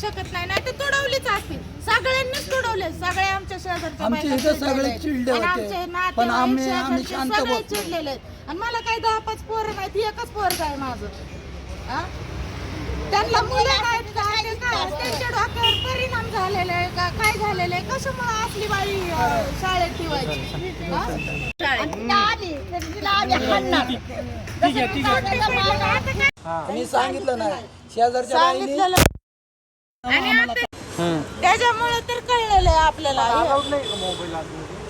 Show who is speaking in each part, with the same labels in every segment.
Speaker 1: शकत नाही नाही तर तुडवलीच असतील सगळ्यांनीच तुडवले सगळे आमच्या शेजारच्या
Speaker 2: आमचे
Speaker 1: बायका
Speaker 2: इथं सगळे
Speaker 1: चिडलेले
Speaker 2: चिडले
Speaker 1: आहेत. आणि
Speaker 2: होते.
Speaker 1: आमचे
Speaker 2: पण
Speaker 1: नातेवाईक,
Speaker 2: आम्ही- आम्ही
Speaker 1: शेजारचे
Speaker 2: शांत
Speaker 1: सगळे
Speaker 2: बसलो.
Speaker 1: चिडलेले आहेत. आणि मला काही दहा पाच पोरं नाहीत एकच पोरग आहे माझं हा? त्यांना मुलं नाहीत? ते काय? त्यांच्या डोक्यावर परिणाम झालेले आहे का काय झालेले आहे कशामुळे असली बाई अं, शाळेत ठेवायची हा? काय
Speaker 2: मी सांगितलं नाही शेजारच्या बाईने
Speaker 1: सांगितलेलं त्याच्यामुळे तर कळलेलं आहे आपल्याला.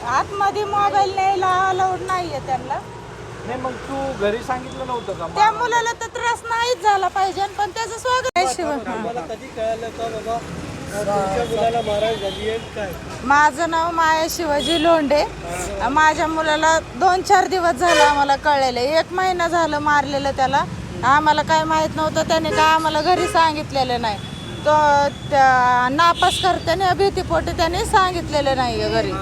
Speaker 1: आतमध्ये मोबाईल न्यायला अलाउड नाहीये त्यांना.
Speaker 3: नाही मग तू घरी सांगितलं नव्हतं का?
Speaker 1: त्या मुलाला तर त्रास नाहीच झाला पाहिजे पण त्याचं स्वागत आहे. शिवाय
Speaker 3: मला कधी कळालं का बाबा? तुमच्या मुलाला मारायला झाली आहे काय?
Speaker 1: माझं नाव माया शिवाजी लोंढे. माझ्या मुलाला दोन चार दिवस झालं आम्हाला कळलेलं एक महिना झालं मारलेलं त्याला. आम्हाला काय माहीत नव्हतं. त्याने काय आम्हाला घरी सांगितलेलं नाही. त्या नापास करताना भीतीपोटी त्याने सांगितलेलं नाही आहे घरी.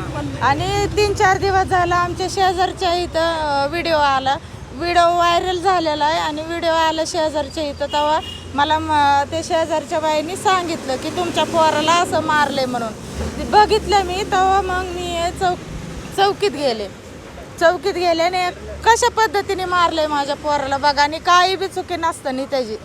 Speaker 1: आणि तीन चार दिवस झाला आमच्या शेजारच्या इथं व्हिडिओ आला. व्हिडिओ व्हायरल झालेला आहे आणि व्हिडिओ आला शेजारच्या इथं. तेव्हा मला म- ते शेजारच्या बाईंनी सांगितलं की तुमच्या पोराला असं मारले म्हणून. बघितलं मी तेव्हा मग मी चौक चौकीत गेले. चौकीत गेले आणि कशा पद्धतीने मारले माझ्या पोराला? बघा आणि काही बी चुकी नसताना त्याची.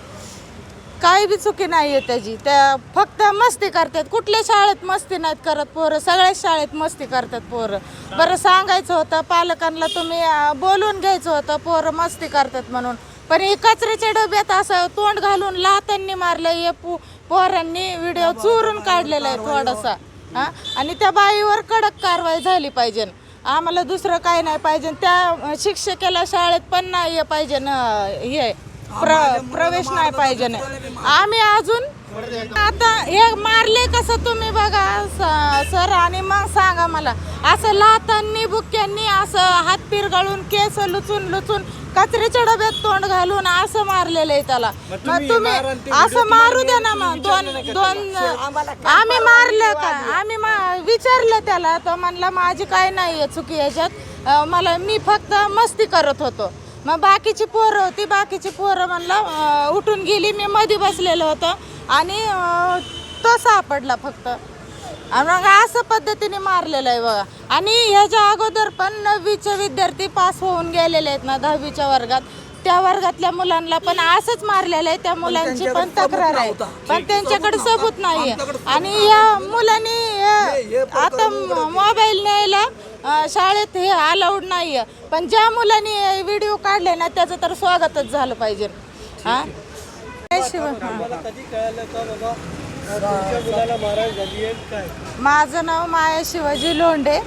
Speaker 1: काही बी चुकी नाही आहे त्याची. त्या फक्त मस्ती करतात. कुठल्या शाळेत मस्ती नाहीत करत पोरं? सगळ्याच शाळेत मस्ती करतात पोरं. बरं सांगायचं होतं पालकांना तुम्ही अं, बोलून घ्यायचं होतं पोरं मस्ती करतात म्हणून. पण हे कचऱ्याच्या डब्यात असं तोंड घालून लातांनी मारलं हे पो पोरांनी व्हिडिओ चोरून काढलेला आहे थोडासा. हा? आणि त्या बाईवर कडक कारवाई झाली पाहिजे. आम्हाला दुसरं काय नाही पाहिजे. त्या शिक्षकाला शाळेत पण नाही पाहिजे ना हे. प्र प्रवेश नाही पाहिजे नाही. आम्ही अजून आता हे मारले कसं तुम्ही बघा सर आणि मग सांगा मला. असं लातांनी बुक्यांनी असं हात पिरगाळून केस लुचून लुचून कचऱ्याच्या डब्यात तोंड घालून असं मारलेलं आहे त्याला. मग तुम्ही असं मारू द्या ना मग. दोन दोन आम्ही मारलं का? आम्ही मा- विचारलं त्याला. तो म्हणला माझी काय नाही आहे चुकी याच्यात. मला मी फक्त मस्ती करत होतो. मग बाकीची पोरं होती बाकीची पोरं म्हणलं उठून गेली मी मध्ये बसलेलं होतं आणि तो सापडला फक्त. मग असं पद्धतीने मारलेलं आहे बघा. आणि ह्याच्या अगोदर पण नववीचे विद्यार्थी पास होऊन गेलेले आहेत ना दहावीच्या वर्गात. त्या वर्गातल्या मुलांना पण असंच मारलेलं आहे त्या मुलांची पण तक्रार आहे. पण त्यांच्याकडे सबूत नाहीये. आणि या मुलांनी आता मोबाईल न्यायला शाळेत हे अलाउड नाहीये. पण ज्या मुलांनी व्हिडिओ काढले ना त्याचं तर स्वागतच झालं पाहिजे. हा? हा.
Speaker 3: आहे
Speaker 1: माझं नाव माया शिवाजी लोंढे.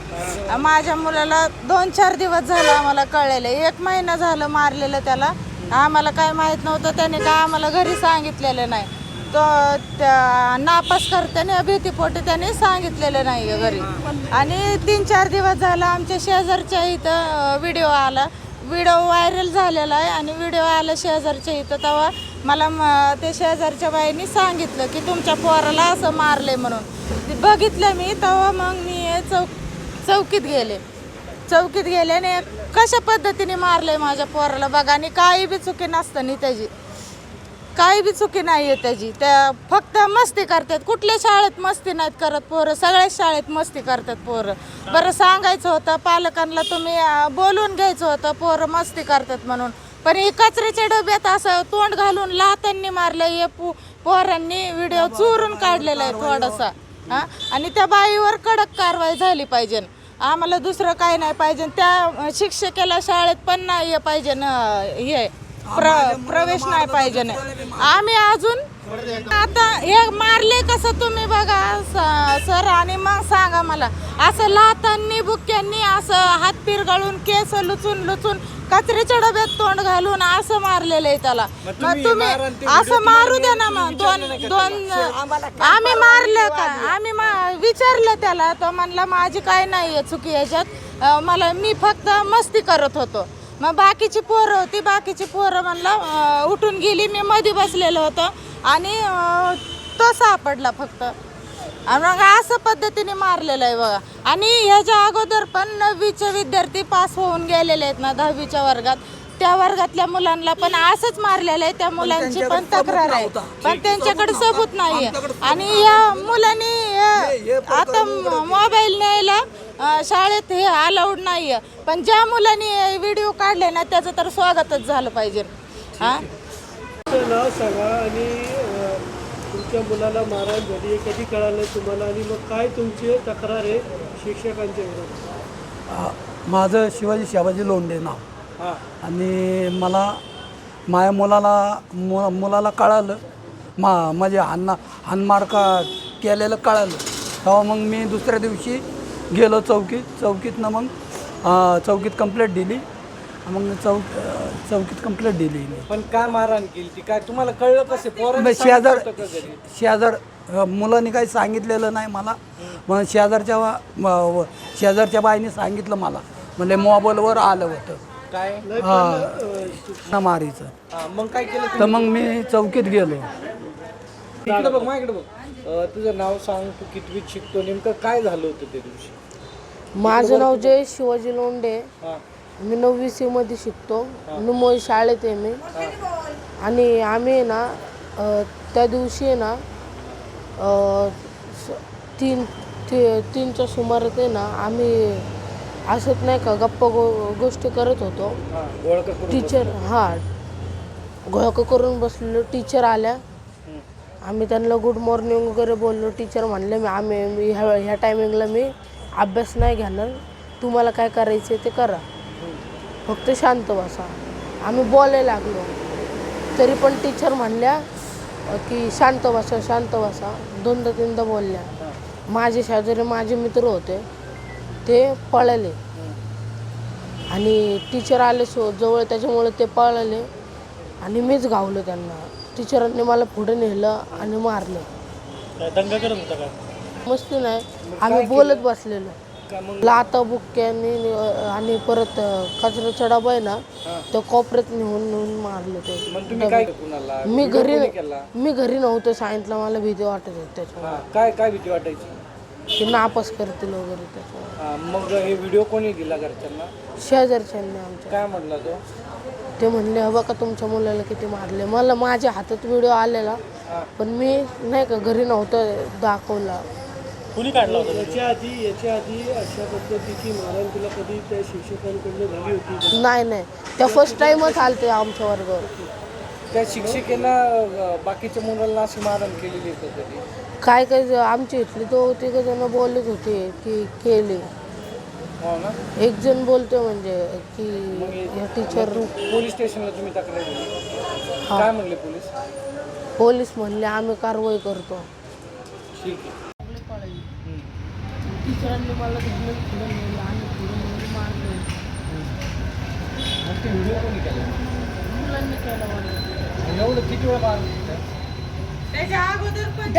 Speaker 1: माझ्या मुलाला दोन चार दिवस झालं आम्हाला कळलेलं. एक महिना झालं मारलेलं त्याला. आम्हाला काय माहीत नव्हतं. त्याने काय आम्हाला घरी सांगितलेलं नाही. तो त्या नापास करताना भीतीपोटी त्याने सांगितलेलं नाही घरी. आणि तीन चार दिवस झाला आमच्या शेजारच्या इथं व्हिडिओ आला. व्हिडिओ व्हायरल झालेला आहे आणि व्हिडिओ आला शेजारच्या इथं. तेव्हा मला म- ते शेजारच्या बाईंनी सांगितलं की तुमच्या पोराला असं मारले म्हणून. बघितलं मी तेव्हा मग मी चौक चौकीत गेले. चौकीत गेले आणि कशा पद्धतीने मारले माझ्या पोराला? बघा आणि काही बी चुकी नसताना त्याची. काही बी चुकी नाही आहे त्याची. त्या फक्त मस्ती करतात. कुठल्या शाळेत मस्ती नाहीत करत पोरं? सगळ्याच शाळेत मस्ती करतात पोरं. बरं सांगायचं होतं पालकांना तुम्ही बोलून घ्यायचं होतं पोरं मस्ती करतात म्हणून. पण हे कचऱ्याच्या डब्यात असं तोंड घालून लातांनी मारलं हे पो पोरांनी व्हिडिओ चोरून काढलेला आहे थोडासा. हा? आणि त्या बाईवर कडक कारवाई झाली पाहिजे. आम्हाला दुसरं काय नाही पाहिजे. त्या शिक्षकाला शाळेत पण नाही पाहिजे हे. प्र प्रवेश नाही पाहिजे नाही. आम्ही अजून आता हे मारले कसं तुम्ही बघा सर आणि मग सांगा मला. असं लातांनी बुक्यांनी असं हात पिरगाळून केस लुचून लुचून कचऱ्याच्या डब्यात तोंड घालून असं मारलेलं आहे त्याला. मग तुम्ही असं मारू द्या ना मग. दोन दोन आम्ही मारलं का? आम्ही मा- विचारलं त्याला. तो म्हणला माझी काय नाही आहे चुकी याच्यात. मला मी फक्त मस्ती करत होतो. मग बाकीची पोरं होती बाकीची पोरं म्हणलं उठून गेली मी मध्ये बसलेलं होतं आणि तो सापडला फक्त. मग असं पद्धतीने मारलेलं आहे बघा. आणि ह्याच्या अगोदर पण नववीचे विद्यार्थी पास होऊन गेलेले आहेत ना दहावीच्या वर्गात. त्या वर्गातल्या मुलांना पण असंच मारलेलं आहे त्या मुलांची पण तक्रार आहे. पण त्यांच्याकडे सबूत नाहीये. आणि या मुलांनी आता मोबाईल न्यायला शाळेत हे अलाउड नाहीये. पण ज्या मुलांनी व्हिडिओ काढले ना त्याचं तर स्वागतच झालं पाहिजे. हा?
Speaker 3: तुमचं नाव सांगा आणि तुमच्या मुलाला मारहाण झाली आहे कधी कळालं तुम्हाला? आणि मग काय तुमची तक्रार आहे शिक्षकांच्या विरोधात?
Speaker 2: आ, माझं शिवाजी शिवाजी लोंढे नाव.
Speaker 3: हां.
Speaker 2: आणि मला माझ्या मुलाला मु मुलाला कळालं. मा म्हणजे हाणना हानमार का केलेलं कळालं. तेव्हा मग मी दुसऱ्या दिवशी गेलो चौकीत चौकीतनं मग चौकीत कंप्लेंट दिली. मग चौक चौकीत कंप्लेंट दिली मी.
Speaker 4: पण काय मारहाण केली ती? काय तुम्हाला कळलं कसे? पोरांनी
Speaker 2: मग शेजार
Speaker 4: सांगितलं होतं का घरी?
Speaker 2: शेजार अ, मुलांनी काही सांगितलेलं नाही मला. मग शेजारच्या वा- म- व- शेजारच्या बाईने सांगितलं मला. म्हणजे मोबाईलवर आलं होतं.
Speaker 4: काय?
Speaker 2: हा मारीचं
Speaker 4: हा, मग काय केलं
Speaker 2: तर मग मी चौकीत गेलो.
Speaker 4: इकडे बघ माझ्याकडे बघ. तुझं नाव सांग तू कितवीत शिकतो नेमकं काय झालं होतं त्या दिवशी?
Speaker 5: माझं नाव जय शिवाजी लोंढे.
Speaker 4: हा.
Speaker 5: मी नववी सी मध्ये शिकतो. निमोई शाळेत आहे मी. आणि आम्ही आहे ना अ, त्या दिवशी आहे ना अ, स- तीन ती- तीनच्या सुमारात आहे ना आम्ही असत नाही का गप्पा गो गोष्टी करत होतो.
Speaker 4: हा करून
Speaker 5: टीचर हां. घोळकं करून बसलेलो. टीचर आल्या. आम्ही त्यांना गुड मॉर्निंग वगैरे बोललो. टीचर म्हणले मी आम्ही मी ह्या ह्या टायमिंगला मी अभ्यास नाही घेणार. तुम्हाला काय करायचं ते करा. फक्त शांत बसा. आम्ही बोलायला लागलो. तरी पण टीचर म्हणल्या की शांत बसा शांत बसा. दोनदा तीनदा बोलल्या. माझे शेजारी माझे मित्र होते. ते पळाले. आणि टीचर आले सो जवळ त्याच्यामुळे ते पळाले. आणि मीच गावलो त्यांना. टीचरांनी मला पुढे नेलं आणि मारलं.
Speaker 3: दंगा करत होता का?
Speaker 5: मस्ती नाही. आम्ही बोलत बसलेलो. लाता बुक्क्यानी आणि परत कचऱ्याचा डबा आहे ना तो कोपऱ्यात नेऊन नेऊन मारलं ते.
Speaker 4: मग तुम्ही काय कुणाला?
Speaker 5: मी घरी
Speaker 4: केला?
Speaker 5: मी घरी नव्हतं सांगितलं मला भीती वाटत होती त्याच्यामुळे.
Speaker 4: हा काय काय भीती वाटायची?
Speaker 5: ते नापास करतील वगैरे त्याच्यामुळे.
Speaker 4: हा, मग हे व्हिडिओ कोणी दिला घरच्यांना?
Speaker 5: शेजारच्यांनी आमच्या.
Speaker 4: काय म्हटला तो?
Speaker 5: ते म्हणले हवं का तुमच्या मुलाला किती मारले? मला माझ्या हातात व्हिडिओ आलेला पण मी नाही का घरी नव्हतं दाखवला.
Speaker 3: कुणी काढला होता? याच्या आधी याच्या आधी अशा पद्धतीची मारहाण तुला कधी त्या शिक्षकांकडून झाली होती? का?
Speaker 5: नाही नाही. त्या फर्स्ट टाइमच आलते आमच्या वर्गावर
Speaker 4: त्या शिक्षिकेनं अं, बाकीच्या मुलांना अशी मारहाण केलेली कधी?
Speaker 5: काय काय ज- आमच्या इथले तो तिघ जण बोलत होते की केले. एक जण बोलतो म्हणजे की या टीचर
Speaker 4: पोलीस स्टेशनला तुम्ही तक्रार दिली. काय म्हणले पोलीस?
Speaker 5: पोलीस म्हणले आम्ही कारवाई करतो.
Speaker 4: ठीक आहे.
Speaker 5: टीचरांनी मला धरून पुढे नेलं आणि नेऊन मारलं
Speaker 4: मग ते व्हिडिओ कोणी केला?
Speaker 5: मुलांनी केलं मला
Speaker 4: एवढं किती वेळा मारलं?
Speaker 1: त्याच्या अगोदर पण